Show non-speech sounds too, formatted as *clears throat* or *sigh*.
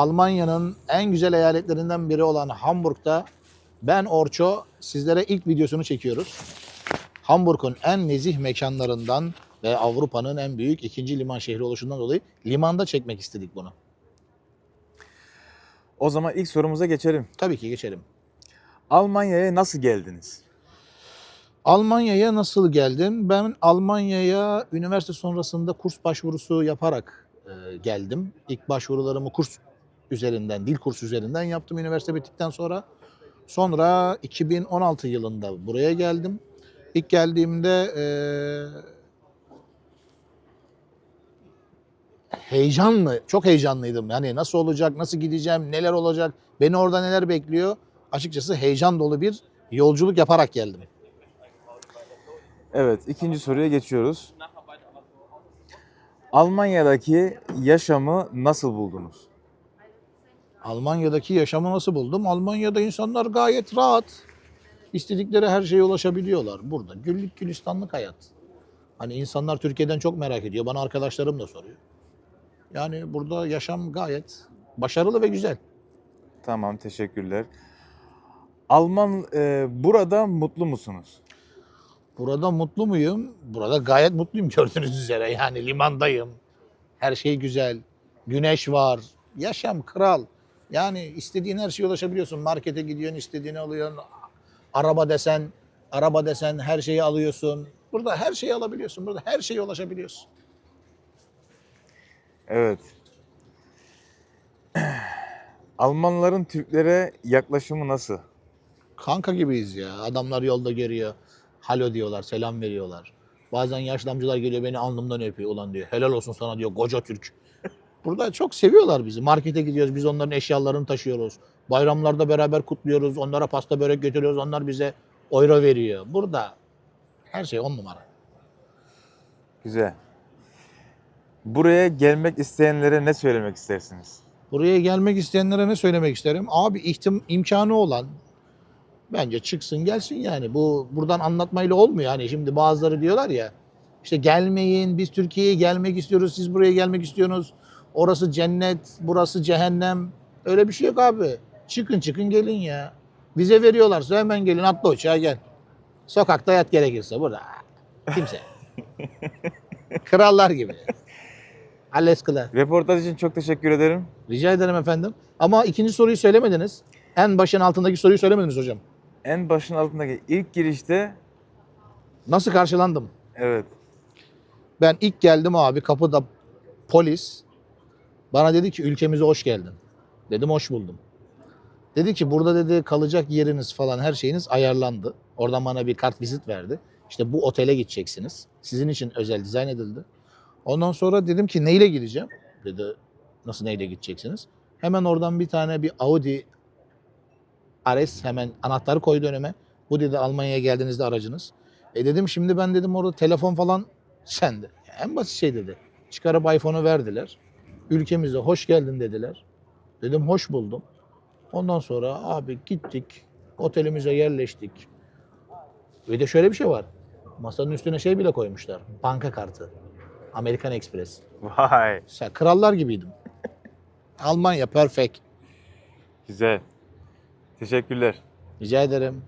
Almanya'nın en güzel eyaletlerinden biri olan Hamburg'da ben Orço sizlere ilk videosunu çekiyoruz. Hamburg'un en nezih mekanlarından ve Avrupa'nın en büyük ikinci liman şehri oluşundan dolayı limanda çekmek istedik bunu. O zaman ilk sorumuza geçelim. Tabii ki geçelim. Almanya'ya nasıl geldiniz? Almanya'ya nasıl geldim? Ben Almanya'ya üniversite sonrasında kurs başvurusu yaparak e, geldim. İlk başvurularımı kurs üzerinden, dil kursu üzerinden yaptım üniversite bittikten sonra. Sonra 2016 yılında buraya geldim. İlk geldiğimde e, heyecanlı, çok heyecanlıydım. Yani nasıl olacak, nasıl gideceğim, neler olacak, beni orada neler bekliyor. Açıkçası heyecan dolu bir yolculuk yaparak geldim. Evet, ikinci soruya geçiyoruz. Almanya'daki yaşamı nasıl buldunuz? Almanya'daki yaşamı nasıl buldum? Almanya'da insanlar gayet rahat. İstedikleri her şeye ulaşabiliyorlar. Burada güllük gülistanlık hayat. Hani insanlar Türkiye'den çok merak ediyor. Bana arkadaşlarım da soruyor. Yani burada yaşam gayet başarılı ve güzel. Tamam, teşekkürler. Alman e, burada mutlu musunuz? Burada mutlu muyum? Burada gayet mutluyum gördüğünüz üzere. Yani limandayım. Her şey güzel. Güneş var. Yaşam kral. Yani istediğin her şeye ulaşabiliyorsun. Markete gidiyorsun, istediğini alıyorsun. Araba desen, araba desen her şeyi alıyorsun. Burada her şeyi alabiliyorsun. Burada her şeye ulaşabiliyorsun. Evet. *clears throat* Almanların Türklere yaklaşımı nasıl? Kanka gibiyiz ya. Adamlar yolda görüyor. Halo diyorlar, selam veriyorlar. Bazen yaşlı amcalar geliyor beni alnımdan öpüyor. Ulan diyor helal olsun sana diyor koca Türk. Burada çok seviyorlar bizi. Markete gidiyoruz. Biz onların eşyalarını taşıyoruz. Bayramlarda beraber kutluyoruz. Onlara pasta börek götürüyoruz. Onlar bize euro veriyor. Burada her şey on numara. Güzel. Buraya gelmek isteyenlere ne söylemek istersiniz? Buraya gelmek isteyenlere ne söylemek isterim? Abi ihtim imkanı olan bence çıksın gelsin yani. Bu buradan anlatmayla olmuyor. Hani şimdi bazıları diyorlar ya işte gelmeyin biz Türkiye'ye gelmek istiyoruz siz buraya gelmek istiyorsunuz. Orası cennet, burası cehennem. Öyle bir şey yok abi. Çıkın çıkın gelin ya. Vize veriyorlarsa hemen gelin atla uçağa gel. Sokakta yat gerekirse burada. Kimse. *laughs* Krallar gibi. Alles klar. Röportaj için çok teşekkür ederim. Rica ederim efendim. Ama ikinci soruyu söylemediniz. En başın altındaki soruyu söylemediniz hocam. En başın altındaki ilk girişte Nasıl karşılandım? evet Ben ilk geldim abi kapıda polis bana dedi ki ülkemize hoş geldin. Dedim hoş buldum. Dedi ki burada dedi kalacak yeriniz falan her şeyiniz ayarlandı. Oradan bana bir kart vizit verdi. İşte bu otele gideceksiniz. Sizin için özel dizayn edildi. Ondan sonra dedim ki neyle gideceğim? Dedi nasıl neyle gideceksiniz? Hemen oradan bir tane bir Audi RS hemen anahtarı koydu önüme. Bu dedi Almanya'ya geldiğinizde aracınız. E dedim şimdi ben dedim orada telefon falan sende. En basit şey dedi. Çıkarıp iPhone'u verdiler. Ülkemize hoş geldin dediler. Dedim hoş buldum. Ondan sonra abi gittik. Otelimize yerleştik. Ve de şöyle bir şey var. Masanın üstüne şey bile koymuşlar. Banka kartı. Amerikan Express. vay Sen krallar gibiydim. Almanya perfect. güzel. Teşekkürler. Rica ederim.